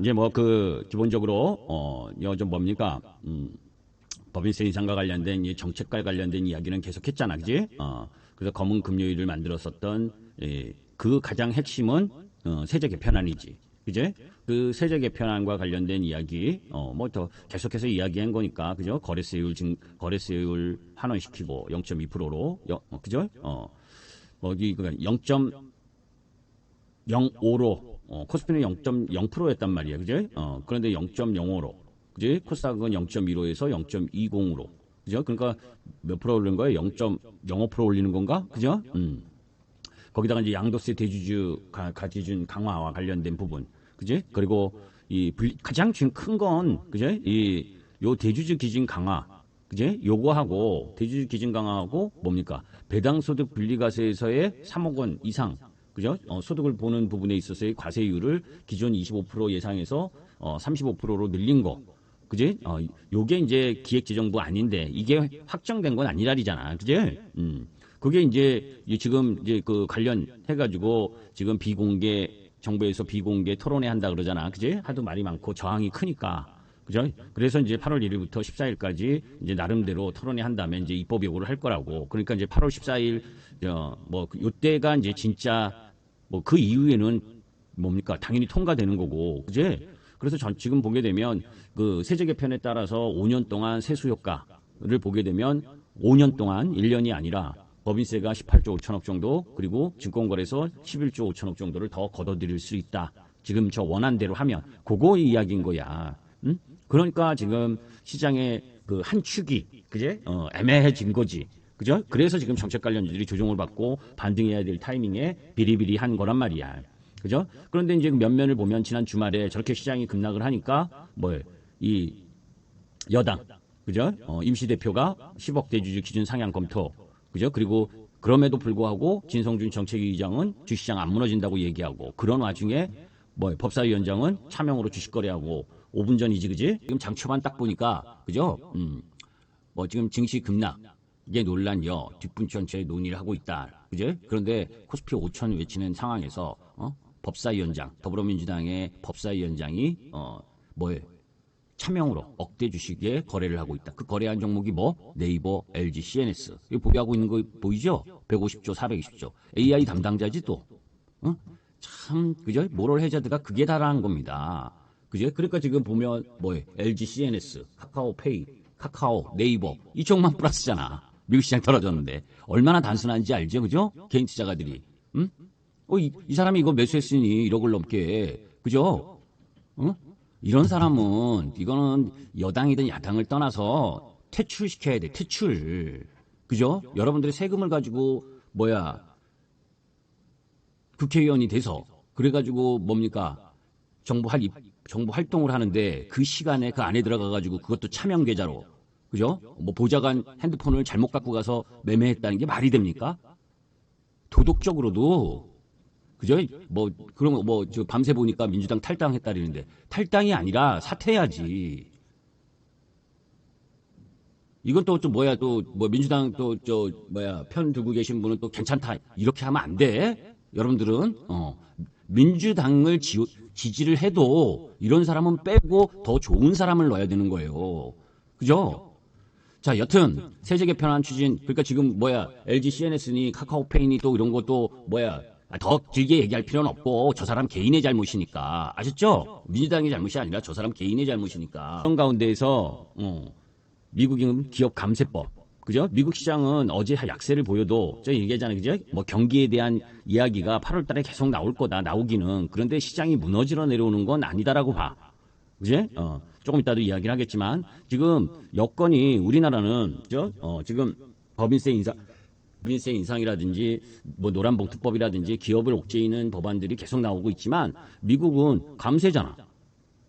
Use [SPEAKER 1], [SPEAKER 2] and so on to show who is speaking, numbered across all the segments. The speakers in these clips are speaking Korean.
[SPEAKER 1] 이제 뭐 그 기본적으로 어요좀 뭡니까? 음. 법인세 인상과 관련된 이 정책과 관련된 이야기는 계속했잖아, 그지? 어, 그래서 검은 금요일을 만들었었던 예, 그 가장 핵심은 어, 세제 개편안이지, 그지? 그 세제 개편안과 관련된 이야기, 어, 뭐 더 계속해서 이야기한 거니까, 그죠? 거래세율 증, 거래세율 환원시키고 0.2%로, 어, 그죠? 어, 그 0.05로 어, 코스피는 0.0%였단 말이야, 그죠? 어, 그런데 0.05로 그지? 코스닥은 0.15에서 0.20으로. 그죠? 그러니까 몇 프로 올리는 거예요? 0.05% 올리는 건가? 그죠? 음. 거기다가 이제 양도세 대주주 가, 가지준 강화와 관련된 부분. 그지? 그리고 이 분리, 가장 지금 큰 건, 그죠? 이, 요 대주주 기준 강화. 그지? 요거하고 대주주 기준 강화하고 뭡니까? 배당소득 분리과세에서의 3억 원 이상. 그죠? 어, 소득을 보는 부분에 있어서의 과세율을 기존 25% 예상에서 어, 35%로 늘린 거. 그지? 어, 요게 이제 기획재정부 아닌데 이게 확정된 건 아니라리잖아. 그지? 음. 그게 이제 지금 이제 그 관련 해가지고 지금 비공개 정부에서 비공개 토론회 한다 그러잖아. 그지? 하도 말이 많고 저항이 크니까. 그죠? 그래서 이제 8월 1일부터 14일까지 이제 나름대로 토론회 한다면 이제 입법 요구를 할 거라고. 그러니까 이제 8월 14일, 어, 뭐, 그 요때가 이제 진짜 뭐 그 이후에는 뭡니까? 당연히 통과되는 거고. 그지? 그래서 전 지금 보게 되면 그 세제 개편에 따라서 5년 동안 세수 효과를 보게 되면 5년 동안 1년이 아니라 법인세가 18조 5천억 정도 그리고 증권거래소 11조 5천억 정도를 더 걷어들일 수 있다. 지금 저 원한대로 하면 그거 이야기인 거야. 응? 그러니까 지금 시장의 그 한 축이 그제 어, 애매해진 거지. 그죠? 그래서 지금 정책 관련주들이 조정을 받고 반등해야 될 타이밍에 비리비리한 거란 말이야. 그죠? 그런데 이제 면면을 보면 지난 주말에 저렇게 시장이 급락을 하니까 뭐이 여당 그죠? 어, 임시 대표가 10억 대주주 기준 상향 검토 그죠? 그리고 그럼에도 불구하고 진성준 정책위의장은 주시장 안 무너진다고 얘기하고 그런 와중에 뭐 법사위원장은 차명으로 주식 거래하고 5분 전이지 그지? 지금 장 초반 딱 보니까 그죠? 음. 뭐 지금 증시 급락 이게 논란이요 뒷분 전체에 논의를 하고 있다 그죠? 그런데 코스피 5천 외치는 상황에서 어? 법사위원장 더불어민주당의 법사위원장이 어 뭐에 차명으로 억대 주식에 거래를 하고 있다. 그 거래한 종목이 뭐 네이버, LG, CNS 이거 보유하고 있는 거 보이죠? 150조, 420조 AI 담당자지 또. 어? 참 그죠? 모럴 해저드가 그게 다라는 겁니다. 그죠? 그러니까 지금 보면 뭐에 LG, CNS, 카카오페이, 카카오, 네이버 이쪽만 플러스잖아. 미국 시장 떨어졌는데 얼마나 단순한지 알죠, 그죠? 개인 투자가들이. 응? 어, 이, 이 사람이 이거 매수했으니 1억을 넘게, 그죠? 어? 이런 사람은, 이거는 여당이든 야당을 떠나서 퇴출시켜야 돼, 퇴출. 그죠? 여러분들이 세금을 가지고, 뭐야, 국회의원이 돼서, 그래가지고 뭡니까? 정부 할, 정부 활동을 하는데 그 시간에 그 안에 들어가가지고 그것도 차명 계좌로, 그죠? 뭐 보좌관 핸드폰을 잘못 갖고 가서 매매했다는 게 말이 됩니까? 도덕적으로도 그죠? 뭐 그런 뭐저 밤새 보니까 민주당 탈당했다리는데 탈당이 아니라 사퇴해야지. 이건 또 좀 뭐야 또 뭐 민주당 또 저 뭐야 편 두고 계신 분은 또 괜찮다 이렇게 하면 안 돼. 여러분들은 어 민주당을 지, 지지를 해도 이런 사람은 빼고 더 좋은 사람을 넣어야 되는 거예요. 그죠? 자, 여튼 세제 개편안 추진 그러니까 지금 뭐야 LG CNS니 카카오페이니 또 이런 것도 뭐야 아, 더 길게 얘기할 필요는 없고 저 사람 개인의 잘못이니까 아셨죠? 민주당의 잘못이 아니라 저 사람 개인의 잘못이니까 그런 가운데에서 어, 미국은 기업 감세법 그죠? 미국 시장은 어제 약세를 보여도 저 얘기하잖아요 그죠? 뭐 경기에 대한 이야기가 8월 달에 계속 나올 거다 나오기는 그런데 시장이 무너지러 내려오는 건 아니다라고 봐 그지? 어, 조금 이따도 이야기를 하겠지만 지금 여건이 우리나라는 저 어, 지금 법인세 인상 법인세 인상이라든지 뭐 노란봉투법이라든지 기업을 옥죄이는 법안들이 계속 나오고 있지만 미국은 감세잖아.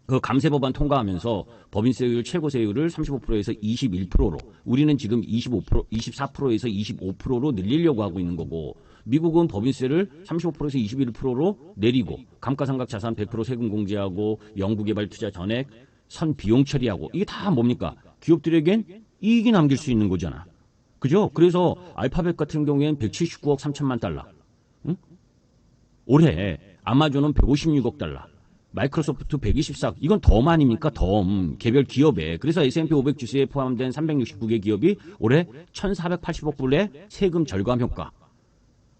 [SPEAKER 1] 그 감세 법안 통과하면서 법인세율 최고세율을 35%에서 21%로 우리는 지금 25% 24%에서 25%로 늘리려고 하고 있는 거고 미국은 법인세를 35%에서 21%로 내리고 감가상각 자산 100% 세금 공제하고 연구개발 투자 전액 선 비용 처리하고 이게 다 뭡니까? 기업들에겐 이익이 남길 수 있는 거잖아. 그죠? 그래서 알파벳 같은 경우에는 179억 3천만 달러. 응? 올해 아마존은 156억 달러. 마이크로소프트 124. 이건 덤 아닙니까? 덤. 개별 기업에. 그래서 S&P 500 지수에 포함된 369개 기업이 올해 1,480억 불의 세금 절감 효과.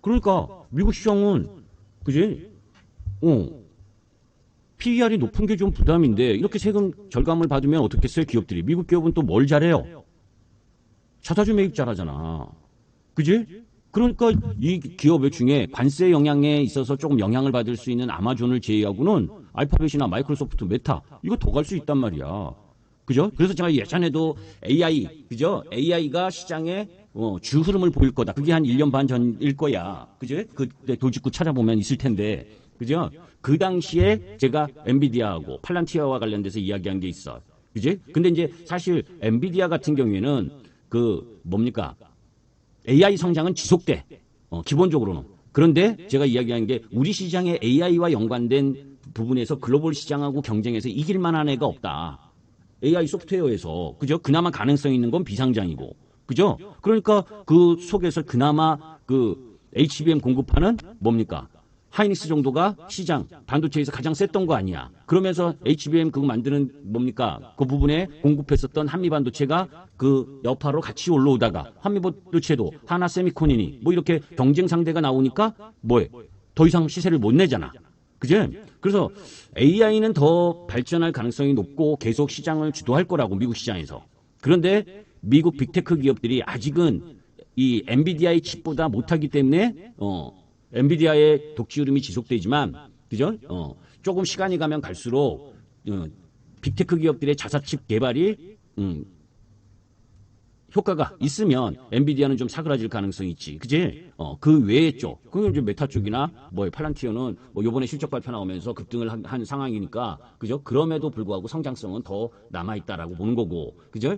[SPEAKER 1] 그러니까 미국 시장은 그지? 어. PER이 높은 게 좀 부담인데 이렇게 세금 절감을 받으면 어떻겠어요 기업들이 미국 기업은 또 뭘 잘해요 자사주 매입 잘하잖아 그지 그러니까 이 기업 중에 관세 영향에 있어서 조금 영향을 받을 수 있는 아마존을 제외하고는 알파벳이나 마이크로소프트 메타 이거 더 갈 수 있단 말이야 그죠 그래서 제가 예전에도 AI 그죠 AI가 시장에 어, 주 흐름을 보일 거다 그게 한 1년 반 전일 거야 그죠 그때 돌직구 찾아보면 있을 텐데 그죠? 그 당시에 제가 엔비디아하고 팔란티아와 관련돼서 이야기한 게 있어. 그지? 근데 이제 사실 엔비디아 같은 경우에는 그 뭡니까? AI 성장은 지속돼. 어, 기본적으로는. 그런데 제가 이야기한 게 우리 시장에 AI와 연관된 부분에서 글로벌 시장하고 경쟁해서 이길 만한 애가 없다. AI 소프트웨어에서 그죠? 그나마 가능성 있는 건 비상장이고. 그죠? 그러니까 그 속에서 그나마 그 HBM 공급하는 뭡니까? 하이닉스 정도가 시장 반도체에서 가장 셌던 거 아니야. 그러면서 HBM 그거 만드는 뭡니까? 그 부분에 공급했었던 한미 반도체가 그 여파로 같이 올라오다가 한미 반도체도 하나 세미콘이니 뭐 이렇게 경쟁 상대가 나오니까 뭐해? 더 이상 시세를 못 내잖아. 그제? 그래서 AI는 더 발전할 가능성이 높고 계속 시장을 주도할 거라고 미국 시장에서. 그런데 미국 빅테크 기업들이 아직은 이 엔비디아의 칩보다 못하기 때문에 어 엔비디아의 독지 흐름이 지속되지만 그죠? 어, 조금 시간이 가면 갈수록 어, 빅테크 기업들의 자사칩 개발이 음, 효과가 있으면 엔비디아는 좀 사그라질 가능성이 있지. 그지? 어, 그 외의 쪽, 그 이제 메타 쪽이나 뭐 팔란티어는 뭐 요번에 실적 발표 나오면서 급등을 한, 한 상황이니까 그죠? 그럼에도 불구하고 성장성은 더 남아 있다라고 보는 거고. 그죠?